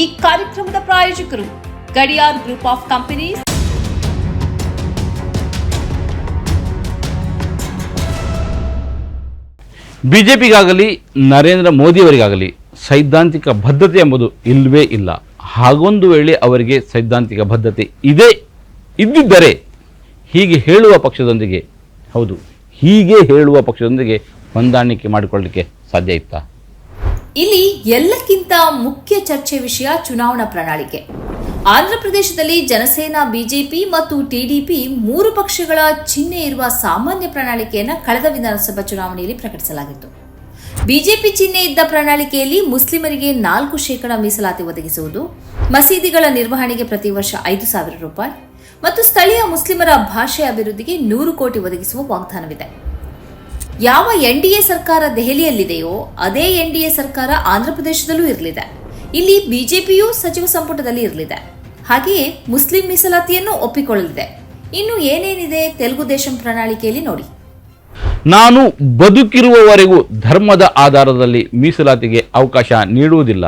ಈ ಕಾರ್ಯಕ್ರಮದ ಪ್ರಾಯೋಜಕರು ಗಡಿಯಾರ್ ಗ್ರೂಪ್ ಆಫ್ ಕಂಪನೀಸ್. ಬಿಜೆಪಿಗಾಗಲಿ, ನರೇಂದ್ರ ಮೋದಿಯವರಿಗಾಗಲಿ ಸೈದ್ಧಾಂತಿಕ ಬದ್ಧತೆ ಎಂಬುದು ಇಲ್ಲವೇ ಇಲ್ಲ. ಹಾಗೊಂದು ವೇಳೆ ಅವರಿಗೆ ಸೈದ್ಧಾಂತಿಕ ಬದ್ಧತೆ ಇದೆ ಇದ್ದಿದ್ದರೆ ಹೀಗೆ ಹೇಳುವ ಪಕ್ಷದೊಂದಿಗೆ, ಹೌದು, ಹೀಗೆ ಹೇಳುವ ಪಕ್ಷದೊಂದಿಗೆ ಹೊಂದಾಣಿಕೆ ಮಾಡಿಕೊಳ್ಳಲಿಕ್ಕೆ ಸಾಧ್ಯ ಇತ್ತಾ? ಇಲ್ಲಿ ಎಲ್ಲಕ್ಕಿಂತ ಮುಖ್ಯ ಚರ್ಚೆ ವಿಷಯ ಚುನಾವಣಾ ಪ್ರಣಾಳಿಕೆ. ಆಂಧ್ರಪ್ರದೇಶದಲ್ಲಿ ಜನಸೇನಾ, ಬಿಜೆಪಿ ಮತ್ತು ಟಿಡಿಪಿ ಮೂರು ಪಕ್ಷಗಳ ಚಿಹ್ನೆ ಇರುವ ಸಾಮಾನ್ಯ ಪ್ರಣಾಳಿಕೆಯನ್ನು ಕಳೆದ ವಿಧಾನಸಭಾ ಚುನಾವಣೆಯಲ್ಲಿ ಪ್ರಕಟಿಸಲಾಗಿತ್ತು. ಬಿಜೆಪಿ ಚಿಹ್ನೆ ಇದ್ದ ಪ್ರಣಾಳಿಕೆಯಲ್ಲಿ ಮುಸ್ಲಿಮರಿಗೆ ನಾಲ್ಕು ಶೇಕಡಾ ಮೀಸಲಾತಿ ಒದಗಿಸುವುದು, ಮಸೀದಿಗಳ ನಿರ್ವಹಣೆಗೆ ಪ್ರತಿ ವರ್ಷ ಐದು ಸಾವಿರ ರೂಪಾಯಿ ಮತ್ತು ಸ್ಥಳೀಯ ಮುಸ್ಲಿಮರ ಭಾಷೆ ಅಭಿವೃದ್ಧಿಗೆ ನೂರು ಕೋಟಿ ಒದಗಿಸುವ ವಾಗ್ದಾನವಿದೆ. ಯಾವ ಎನ್ಡಿಎ ಸರ್ಕಾರ ದೆಹಲಿಯಲ್ಲಿದೆಯೋ ಅದೇ ಎನ್ಡಿಎ ಸರ್ಕಾರ ಆಂಧ್ರಪ್ರದೇಶದಲ್ಲೂ ಇರಲಿದೆ. ಇಲ್ಲಿ ಬಿಜೆಪಿಯೂ ಸಚಿವ ಸಂಪುಟದಲ್ಲಿ ಇರಲಿದೆ. ಹಾಗೆಯೇ ಮುಸ್ಲಿಂ ಮೀಸಲಾತಿಯನ್ನು ಒಪ್ಪಿಕೊಳ್ಳಲಿದೆ. ಇನ್ನು ಏನೇನಿದೆ ತೆಲುಗು ದೇಶಂ ಪ್ರಣಾಳಿಕೆಯಲ್ಲಿ ನೋಡಿ. ನಾನು ಬದುಕಿರುವವರೆಗೂ ಧರ್ಮದ ಆಧಾರದಲ್ಲಿ ಮೀಸಲಾತಿಗೆ ಅವಕಾಶ ನೀಡುವುದಿಲ್ಲ.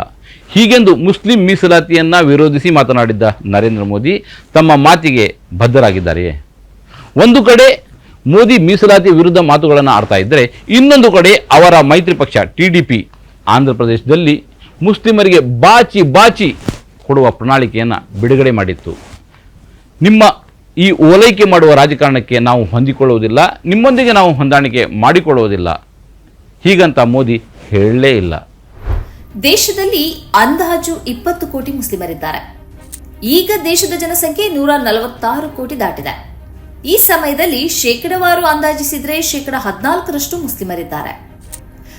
ಹೀಗೆಂದು ಮುಸ್ಲಿಂ ಮೀಸಲಾತಿಯನ್ನು ವಿರೋಧಿಸಿ ಮಾತನಾಡಿದ್ದ ನರೇಂದ್ರ ಮೋದಿ ತಮ್ಮ ಮಾತಿಗೆ ಬದ್ಧರಾಗಿದ್ದಾರೆಯೇ ಒಂದು ಕಡೆ ಮೋದಿ ಮೀಸಲಾತಿ ವಿರುದ್ಧ ಮಾತುಗಳನ್ನು ಆಡ್ತಾ ಇದ್ದರೆ ಇನ್ನೊಂದು ಕಡೆ ಅವರ ಮೈತ್ರಿ ಪಕ್ಷ, ಟಿ ಡಿ ಪಿ, ಆಂಧ್ರಪ್ರದೇಶದಲ್ಲಿ ಮುಸ್ಲಿಮರಿಗೆ ಬಾಚಿ ಬಾಚಿ ಕೊಡುವ ಪ್ರಣಾಳಿಕೆಯನ್ನು ಬಿಡುಗಡೆ ಮಾಡಿತ್ತು. ನಿಮ್ಮ ಈ ಓಲೈಕೆ ಮಾಡುವ ರಾಜಕಾರಣಕ್ಕೆ ನಾವು ಹೊಂದಿಕೊಳ್ಳುವುದಿಲ್ಲ, ನಿಮ್ಮೊಂದಿಗೆ ನಾವು ಹೊಂದಾಣಿಕೆ ಮಾಡಿಕೊಳ್ಳುವುದಿಲ್ಲ. ಹೀಗಂತ ಮೋದಿ ಹೇಳಲೇ ಇಲ್ಲ. ದೇಶದಲ್ಲಿ ಅಂದಾಜು ಇಪ್ಪತ್ತು ಕೋಟಿ ಮುಸ್ಲಿಮರಿದ್ದಾರೆ. ಈಗ ದೇಶದ ಜನಸಂಖ್ಯೆ ನೂರ ನಲವತ್ತಾರು ಕೋಟಿ ದಾಟಿದೆ. ಈ ಸಮಯದಲ್ಲಿ ಶೇಕಡವಾರು ಅಂದಾಜಿಸಿದರೆ ಶೇಕಡ ಹದಿನಾಲ್ಕರಷ್ಟು ಮುಸ್ಲಿಮರಿದ್ದಾರೆ.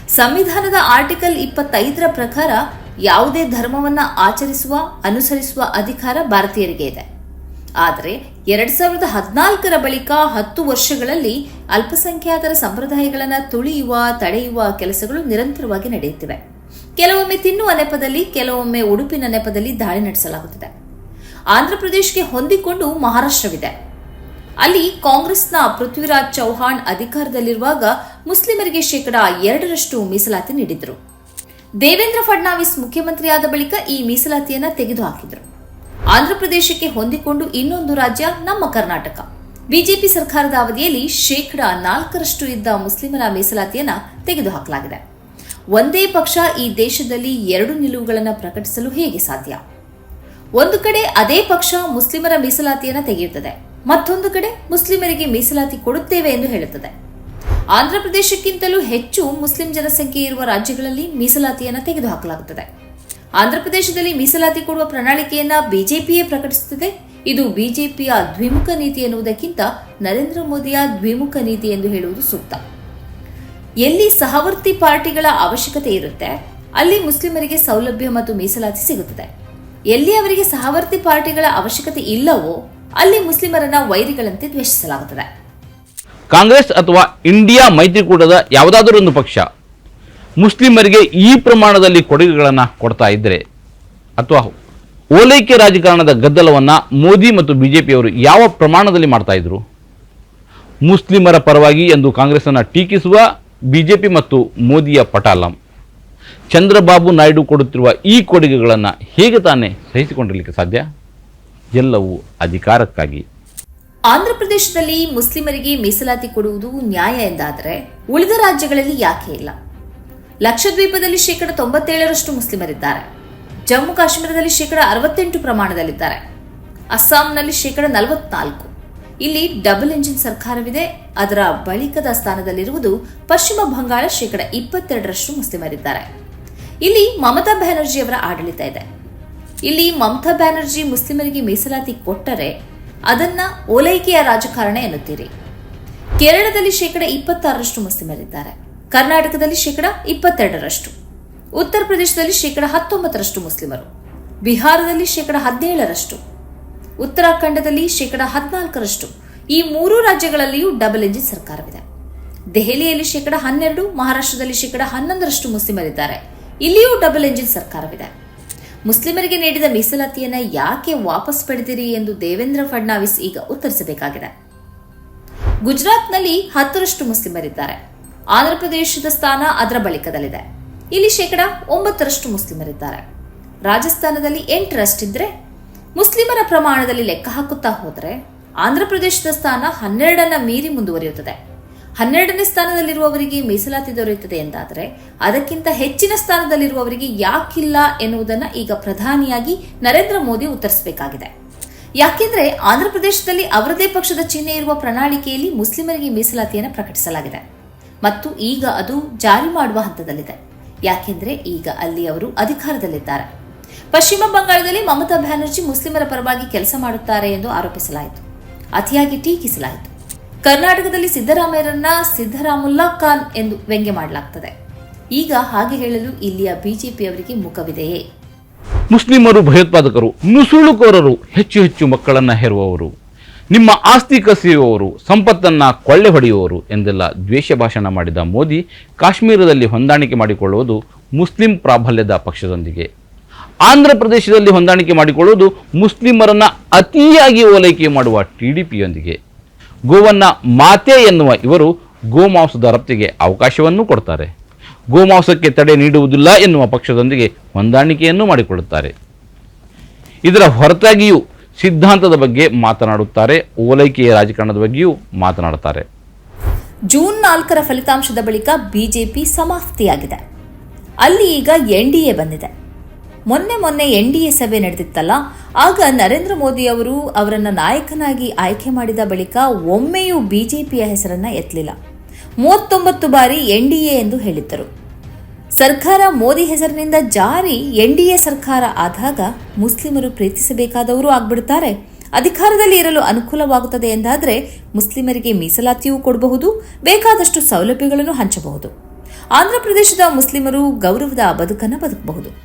ಸಂವಿಧಾನದ ಆರ್ಟಿಕಲ್ ಇಪ್ಪತ್ತೈದರ ಪ್ರಕಾರ ಯಾವುದೇ ಧರ್ಮವನ್ನ ಆಚರಿಸುವ, ಅನುಸರಿಸುವ ಅಧಿಕಾರ ಭಾರತೀಯರಿಗೆ ಇದೆ. ಆದರೆ ಎರಡ್ ಸಾವಿರದ ಹದಿನಾಲ್ಕರ ಬಳಿಕ ಹತ್ತು ವರ್ಷಗಳಲ್ಲಿ ಅಲ್ಪಸಂಖ್ಯಾತರ ಸಂಪ್ರದಾಯಗಳನ್ನು ತುಳಿಯುವ, ತಡೆಯುವ ಕೆಲಸಗಳು ನಿರಂತರವಾಗಿ ನಡೆಯುತ್ತಿವೆ. ಕೆಲವೊಮ್ಮೆ ತಿನ್ನುವ ನೆಪದಲ್ಲಿ, ಕೆಲವೊಮ್ಮೆ ಉಡುಪಿನ ನೆಪದಲ್ಲಿ ದಾಳಿ ನಡೆಸಲಾಗುತ್ತಿದೆ. ಆಂಧ್ರಪ್ರದೇಶಕ್ಕೆ ಹೊಂದಿಕೊಂಡು ಮಹಾರಾಷ್ಟ್ರವಿದೆ. ಅಲ್ಲಿ ಕಾಂಗ್ರೆಸ್ನ ಪೃಥ್ವಿರಾಜ್ ಚೌಹಾಣ್ ಅಧಿಕಾರದಲ್ಲಿರುವಾಗ ಮುಸ್ಲಿಮರಿಗೆ ಶೇಕಡಾ ಎರಡರಷ್ಟು ಮೀಸಲಾತಿ ನೀಡಿದ್ರು ದೇವೇಂದ್ರ ಫಡ್ನಾವಿಸ್ ಮುಖ್ಯಮಂತ್ರಿಯಾದ ಬಳಿಕ ಈ ಮೀಸಲಾತಿಯನ್ನ ತೆಗೆದುಹಾಕಿದ್ರು. ಆಂಧ್ರಪ್ರದೇಶಕ್ಕೆ ಹೊಂದಿಕೊಂಡು ಇನ್ನೊಂದು ರಾಜ್ಯ ನಮ್ಮ ಕರ್ನಾಟಕ. ಬಿಜೆಪಿ ಸರ್ಕಾರದ ಅವಧಿಯಲ್ಲಿ ಶೇಕಡಾ ನಾಲ್ಕರಷ್ಟು ಇದ್ದ ಮುಸ್ಲಿಮರ ಮೀಸಲಾತಿಯನ್ನ ತೆಗೆದುಹಾಕಲಾಗಿದೆ. ಒಂದೇ ಪಕ್ಷ ಈ ದೇಶದಲ್ಲಿ ಎರಡು ನಿಲುವುಗಳನ್ನು ಪ್ರಕಟಿಸಲು ಹೇಗೆ ಸಾಧ್ಯ? ಒಂದು ಕಡೆ ಅದೇ ಪಕ್ಷ ಮುಸ್ಲಿಮರ ಮೀಸಲಾತಿಯನ್ನು ತೆಗೆಯುತ್ತದೆ. ಮತ್ತೊಂದು ಕಡೆ ಮುಸ್ಲಿಮರಿಗೆ ಮೀಸಲಾತಿ ಕೊಡುತ್ತೇವೆ ಎಂದು ಹೇಳುತ್ತದೆ. ಆಂಧ್ರಪ್ರದೇಶಕ್ಕಿಂತಲೂ ಹೆಚ್ಚು ಮುಸ್ಲಿಂ ಜನಸಂಖ್ಯೆ ಇರುವ ರಾಜ್ಯಗಳಲ್ಲಿ ಮೀಸಲಾತಿಯನ್ನು ತೆಗೆದುಹಾಕಲಾಗುತ್ತದೆ. ಆಂಧ್ರಪ್ರದೇಶದಲ್ಲಿ ಮೀಸಲಾತಿ ಕೊಡುವ ಪ್ರಣಾಳಿಕೆಯನ್ನ ಬಿಜೆಪಿಯೇ ಪ್ರಕಟಿಸುತ್ತದೆ. ಇದು ಬಿಜೆಪಿಯ ದ್ವಿಮುಖ ನೀತಿ ಎನ್ನುವುದಕ್ಕಿಂತ ನರೇಂದ್ರ ಮೋದಿಯ ದ್ವಿಮುಖ ನೀತಿ ಎಂದು ಹೇಳುವುದು ಸೂಕ್ತ. ಎಲ್ಲಿ ಸಹವರ್ತಿ ಪಾರ್ಟಿಗಳ ಅವಶ್ಯಕತೆ ಇರುತ್ತೆ, ಅಲ್ಲಿ ಮುಸ್ಲಿಮರಿಗೆ ಸೌಲಭ್ಯ ಮತ್ತು ಮೀಸಲಾತಿ ಸಿಗುತ್ತದೆ. ಎಲ್ಲಿ ಅವರಿಗೆ ಸಹವರ್ತಿ ಪಾರ್ಟಿಗಳ ಅವಶ್ಯಕತೆ ಇಲ್ಲವೋ ಅಲ್ಲಿ ಮುಸ್ಲಿಮರನ್ನ ವೈರಿಗಳಂತೆ ದ್ವೇಷಿಸಲಾಗುತ್ತದೆ. ಕಾಂಗ್ರೆಸ್ ಅಥವಾ ಇಂಡಿಯಾ ಮೈತ್ರಿಕೂಟದ ಯಾವುದಾದರೂ ಒಂದು ಪಕ್ಷ ಮುಸ್ಲಿಮರಿಗೆ ಈ ಪ್ರಮಾಣದಲ್ಲಿ ಕೊಡುಗೆಗಳನ್ನು ಕೊಡ್ತಾ ಇದ್ದರೆ ಅಥವಾ ಓಲೈಕೆ ರಾಜಕಾರಣದ ಗದ್ದಲವನ್ನು ಮೋದಿ ಮತ್ತು ಬಿ ಜೆ ಪಿಯವರು ಯಾವ ಪ್ರಮಾಣದಲ್ಲಿ ಮಾಡ್ತಾ ಇದ್ರು? ಮುಸ್ಲಿಮರ ಪರವಾಗಿ ಎಂದು ಕಾಂಗ್ರೆಸ್ಸನ್ನು ಟೀಕಿಸುವ ಬಿ ಜೆ ಪಿ ಮತ್ತು ಮೋದಿಯ ಪಟಾಲಂ. ಚಂದ್ರಬಾಬು ನಾಯ್ಡು ಕೊಡುತ್ತಿರುವ ಈ ಕೊಡುಗೆಗಳನ್ನು ಹೇಗೆ ತಾನೇ ಸಹಿಸಿಕೊಂಡಿರಲಿಕ್ಕೆ ಸಾಧ್ಯ? ಎಲ್ಲವೂ ಅಧಿಕಾರಕ್ಕಾಗಿ. ಆಂಧ್ರಪ್ರದೇಶದಲ್ಲಿ ಮುಸ್ಲಿಮರಿಗೆ ಮೀಸಲಾತಿ ಕೊಡುವುದು ನ್ಯಾಯ ಎಂದಾದರೆ ಉಳಿದ ರಾಜ್ಯಗಳಲ್ಲಿ ಯಾಕೆ ಇಲ್ಲ? ಲಕ್ಷದ್ವೀಪದಲ್ಲಿ ಶೇಕಡ ತೊಂಬತ್ತೇಳರಷ್ಟು ಮುಸ್ಲಿಮರಿದ್ದಾರೆ. ಜಮ್ಮು ಕಾಶ್ಮೀರದಲ್ಲಿ ಶೇಕಡ ಅರವತ್ತೆಂಟು ಪ್ರಮಾಣದಲ್ಲಿದ್ದಾರೆ. ಅಸ್ಸಾಂನಲ್ಲಿ ಶೇಕಡ ನಲವತ್ನಾಲ್ಕು. ಇಲ್ಲಿ ಡಬಲ್ ಎಂಜಿನ್ ಸರ್ಕಾರವಿದೆ. ಅದರ ಬಳಿಕದ ಸ್ಥಾನದಲ್ಲಿರುವುದು ಪಶ್ಚಿಮ ಬಂಗಾಳ ಶೇಕಡ ಇಪ್ಪತ್ತೆರಡರಷ್ಟು ಮುಸ್ಲಿಮರಿದ್ದಾರೆ. ಇಲ್ಲಿ ಮಮತಾ ಬ್ಯಾನರ್ಜಿಯವರ ಆಡಳಿತ ಇದೆ. ಇಲ್ಲಿ ಮಮತಾ ಬ್ಯಾನರ್ಜಿ ಮುಸ್ಲಿಮರಿಗೆ ಮೀಸಲಾತಿ ಕೊಟ್ಟರೆ ಅದನ್ನ ಓಲೈಕೆಯ ರಾಜಕಾರಣ ಎನ್ನುತ್ತೀರಿ. ಕೇರಳದಲ್ಲಿ ಶೇಕಡ ಇಪ್ಪತ್ತಾರರಷ್ಟು ಮುಸ್ಲಿಮರಿದ್ದಾರೆ. ಕರ್ನಾಟಕದಲ್ಲಿ ಶೇಕಡ ಇಪ್ಪತ್ತೆರಡರಷ್ಟು. ಉತ್ತರ ಪ್ರದೇಶದಲ್ಲಿ ಶೇಕಡ ಹತ್ತೊಂಬತ್ತರಷ್ಟು ಮುಸ್ಲಿಮರು. ಬಿಹಾರದಲ್ಲಿ ಶೇಕಡ ಹದಿನೇಳರಷ್ಟು. ಉತ್ತರಾಖಂಡದಲ್ಲಿ ಶೇಕಡ ಹದಿನಾಲ್ಕರಷ್ಟು. ಈ ಮೂರು ರಾಜ್ಯಗಳಲ್ಲಿಯೂ ಡಬಲ್ ಎಂಜಿನ್ ಸರ್ಕಾರವಿದೆ. ದೆಹಲಿಯಲ್ಲಿ ಶೇಕಡ ಹನ್ನೆರಡು, ಮಹಾರಾಷ್ಟ್ರದಲ್ಲಿ ಶೇಕಡ ಹನ್ನೊಂದರಷ್ಟು ಮುಸ್ಲಿಮರಿದ್ದಾರೆ. ಇಲ್ಲಿಯೂ ಡಬಲ್ ಎಂಜಿನ್ ಸರ್ಕಾರವಿದೆ. ಮುಸ್ಲಿಮರಿಗೆ ನೀಡಿದ ಮೀಸಲಾತಿಯನ್ನ ಯಾಕೆ ವಾಪಸ್ ಪಡೆದಿರಿ ಎಂದು ದೇವೇಂದ್ರ ಫಡ್ನಾವಿಸ್ ಈಗ ಉತ್ತರಿಸಬೇಕಾಗಿದೆ. ಗುಜರಾತ್ನಲ್ಲಿ ಹತ್ತರಷ್ಟು ಮುಸ್ಲಿಮರಿದ್ದಾರೆ. ಆಂಧ್ರಪ್ರದೇಶದ ಸ್ಥಾನ ಅದರ ಬಳಿಕದಲ್ಲಿದೆ. ಇಲ್ಲಿ ಶೇಕಡ ಒಂಬತ್ತರಷ್ಟು ಮುಸ್ಲಿಮರಿದ್ದಾರೆ. ರಾಜಸ್ಥಾನದಲ್ಲಿ ಎಂಟರಷ್ಟಿದ್ರೆ ಮುಸ್ಲಿಮರ ಪ್ರಮಾಣದಲ್ಲಿ ಲೆಕ್ಕ ಹಾಕುತ್ತಾ ಹೋದರೆ ಆಂಧ್ರಪ್ರದೇಶದ ಸ್ಥಾನ ಹನ್ನೆರಡನ್ನ ಮೀರಿ ಮುಂದುವರಿಯುತ್ತದೆ. ಹನ್ನೆರಡನೇ ಸ್ಥಾನದಲ್ಲಿರುವವರಿಗೆ ಮೀಸಲಾತಿ ದೊರೆಯುತ್ತದೆ ಎಂದಾದರೆ ಅದಕ್ಕಿಂತ ಹೆಚ್ಚಿನ ಸ್ಥಾನದಲ್ಲಿರುವವರಿಗೆ ಯಾಕಿಲ್ಲ ಎನ್ನುವುದನ್ನು ಈಗ ಪ್ರಧಾನಿಯಾಗಿ ನರೇಂದ್ರ ಮೋದಿ ಉತ್ತರಿಸಬೇಕಾಗಿದೆ. ಯಾಕೆಂದ್ರೆ ಆಂಧ್ರಪ್ರದೇಶದಲ್ಲಿ ಅವರದೇ ಪಕ್ಷದ ಚಿಹ್ನೆ ಇರುವ ಪ್ರಣಾಳಿಕೆಯಲ್ಲಿ ಮುಸ್ಲಿಮರಿಗೆ ಮೀಸಲಾತಿಯನ್ನು ಪ್ರಕಟಿಸಲಾಗಿದೆ. ಮತ್ತು ಈಗ ಅದು ಜಾರಿ ಮಾಡುವ ಹಂತದಲ್ಲಿದೆ. ಯಾಕೆಂದ್ರೆ ಈಗ ಅಲ್ಲಿ ಅವರು ಅಧಿಕಾರದಲ್ಲಿದ್ದಾರೆ. ಪಶ್ಚಿಮ ಬಂಗಾಳದಲ್ಲಿ ಮಮತಾ ಬ್ಯಾನರ್ಜಿ ಮುಸ್ಲಿಮರ ಪರವಾಗಿ ಕೆಲಸ ಮಾಡುತ್ತಾರೆ ಎಂದು ಆರೋಪಿಸಲಾಯಿತು. ಅತಿಯಾಗಿ ಟೀಕಿಸಲಾಯಿತು. ಕರ್ನಾಟಕದಲ್ಲಿ ಸಿದ್ದರಾಮಯ್ಯರನ್ನ ಸಿದ್ದರಾಮುಲ್ಲಾ ಖಾನ್ ಎಂದು ವ್ಯಂಗ್ಯ ಮಾಡಲಾಗ್ತದೆ. ಈಗ ಹಾಗೆ ಹೇಳಲು ಇಲ್ಲಿಯ ಬಿಜೆಪಿಯವರಿಗೆ ಮುಖವಿದೆಯೇ? ಮುಸ್ಲಿಮರು ಭಯೋತ್ಪಾದಕರು, ನುಸುಳುಕೋರರು, ಹೆಚ್ಚು ಹೆಚ್ಚು ಮಕ್ಕಳನ್ನ ಹೆರುವವರು, ನಿಮ್ಮ ಆಸ್ತಿ ಕಸಿಯುವವರು, ಸಂಪತ್ತನ್ನ ಕೊಳ್ಳೆ ಹೊಡೆಯುವವರು ಎಂದೆಲ್ಲ ದ್ವೇಷ ಭಾಷಣ ಮಾಡಿದ ಮೋದಿ, ಕಾಶ್ಮೀರದಲ್ಲಿ ಹೊಂದಾಣಿಕೆ ಮಾಡಿಕೊಳ್ಳುವುದು ಮುಸ್ಲಿಂ ಪ್ರಾಬಲ್ಯದ ಪಕ್ಷದೊಂದಿಗೆ. ಆಂಧ್ರ ಪ್ರದೇಶದಲ್ಲಿ ಹೊಂದಾಣಿಕೆ ಮಾಡಿಕೊಳ್ಳುವುದು ಮುಸ್ಲಿಮರನ್ನ ಅತಿಯಾಗಿ ಓಲೈಕೆ ಮಾಡುವ ಟಿಡಿಪಿಯೊಂದಿಗೆ ಗೋವನ್ನ ಮಾತೆ ಎನ್ನುವ ಇವರು ಗೋಮಾಂಸದ ರಫ್ತಿಗೆ ಅವಕಾಶವನ್ನು ಕೊಡ್ತಾರೆ. ಗೋಮಾಂಸಕ್ಕೆ ತಡೆ ನೀಡುವುದಿಲ್ಲ ಎನ್ನುವ ಪಕ್ಷದೊಂದಿಗೆ ಹೊಂದಾಣಿಕೆಯನ್ನು ಮಾಡಿಕೊಳ್ಳುತ್ತಾರೆ ಇದರ ಹೊರತಾಗಿಯೂ ಸಿದ್ಧಾಂತದ ಬಗ್ಗೆ ಮಾತನಾಡುತ್ತಾರೆ, ಓಲೈಕೆಯ ರಾಜಕಾರಣದ ಬಗ್ಗೆಯೂ ಮಾತನಾಡುತ್ತಾರೆ. ಜೂನ್ ನಾಲ್ಕರ ಫಲಿತಾಂಶದ ಬಳಿಕ ಬಿಜೆಪಿ ಸಮಾಪ್ತಿಯಾಗಿದೆ. ಅಲ್ಲಿ ಈಗ ಎನ್ಡಿಎ ಬಂದಿದೆ. ಮೊನ್ನೆ ಮೊನ್ನೆ ಎನ್ ಡಿ ಎ ಸಭೆ ನಡೆದಿತ್ತಲ್ಲ, ಆಗ ನರೇಂದ್ರ ಮೋದಿ ಅವರು ಅವರನ್ನ ನಾಯಕನಾಗಿ ಆಯ್ಕೆ ಮಾಡಿದ ಬಳಿಕ ಒಮ್ಮೆಯೂ ಬಿಜೆಪಿಯ ಹೆಸರನ್ನ ಎತ್ತಲಿಲ್ಲ. ಮೂವತ್ತೊಂಬತ್ತು ಬಾರಿ ಎನ್ಡಿಎ ಎಂದು ಹೇಳಿದ್ದರು. ಸರ್ಕಾರ ಮೋದಿ ಹೆಸರಿನಿಂದ ಜಾರಿ ಎನ್ಡಿಎ ಸರ್ಕಾರ ಆದಾಗ ಮುಸ್ಲಿಮರು ಪ್ರೀತಿಸಬೇಕಾದವರು ಆಗ್ಬಿಡ್ತಾರೆ. ಅಧಿಕಾರದಲ್ಲಿ ಇರಲು ಅನುಕೂಲವಾಗುತ್ತದೆ ಎಂದಾದರೆ ಮುಸ್ಲಿಮರಿಗೆ ಮೀಸಲಾತಿಯೂ ಕೊಡಬಹುದು, ಬೇಕಾದಷ್ಟು ಸೌಲಭ್ಯಗಳನ್ನು ಹಂಚಬಹುದು. ಆಂಧ್ರಪ್ರದೇಶದ ಮುಸ್ಲಿಮರು ಗೌರವದ ಬದುಕನ್ನು ಬದುಕಬಹುದು.